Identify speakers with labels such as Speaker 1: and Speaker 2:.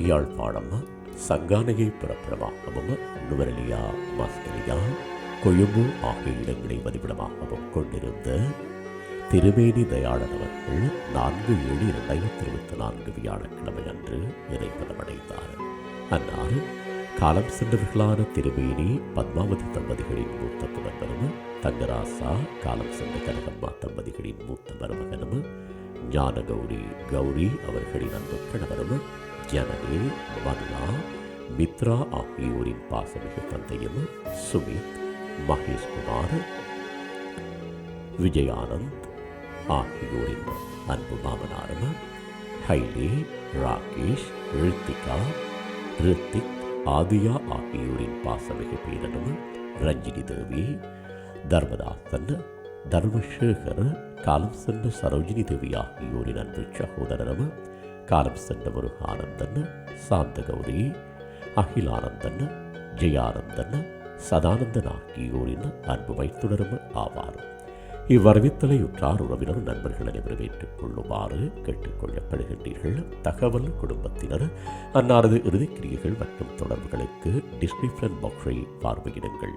Speaker 1: யாழ்ப்பாணம் சங்கானையை புறப்படமாகவும் நுவரலியா மஸ்கலியா கொழும்பு ஆகிய இடங்களை வதிவிடமாகவும் கொண்டிருந்த திருமேனி தயாளன் அவர்கள் நான்கு ஏழு இரண்டாயிரத்தி இருபத்தி நான்கு வியாழக்கிழமை அன்று இறைப்பதமடைந்தார் அன்னார் காலம் சென்றவர்களான திருமேனி பத்மாவதி தம்பதிகளின் மூத்த புதல்வரும் தங்கராசா காலம் சென்ற கனகம்மா தம்பதிகளின் மூத்த மருமகனும் ஞானகௌரி கௌரி அவர்களின் அன்பு கணவரும் ஜனனி மன்னா மித்ரா ஆகியோரின் பாசமிகு தந்தையும் சுமித் மகேஷ்குமார் விஜயானந்த் ஆகியோரின் அன்பு மாமனாரும் ஹைலி ராகேஷ் ரித்திகா ரித்திக் ஆதியா ஆகியோரின் பாசமிகு பேரனும் ரஞ்சினி தேவி தர்மதாசன் தர்மசேகர் காலம் சென்ற சரோஜினி தேவி ஆகியோரின் அன்பு சகோதரரும் காலம் சென்ற முருகானந்தன் சாந்தகௌரி அகிலானந்தன் ஜெயானந்தன் சதானந்தன் ஆகியோரின் அன்பு வைத்துணரும் ஆவார். இவ்வரவித்தலை உற்றார் உறவினர் நண்பர்கள் அனைவரும் ஏற்றுக்கொள்ளுமாறு கேட்டுக்கொள்ளப்படுகின்றீர்கள். தகவல் குடும்பத்தினர் அன்னாரது இறுதிக்கிரியைகள் மற்றும் தொடர்புகளுக்கு டிஸ்கிரிப்ஷன் பாக்ஸை பார்வையிடுங்கள்.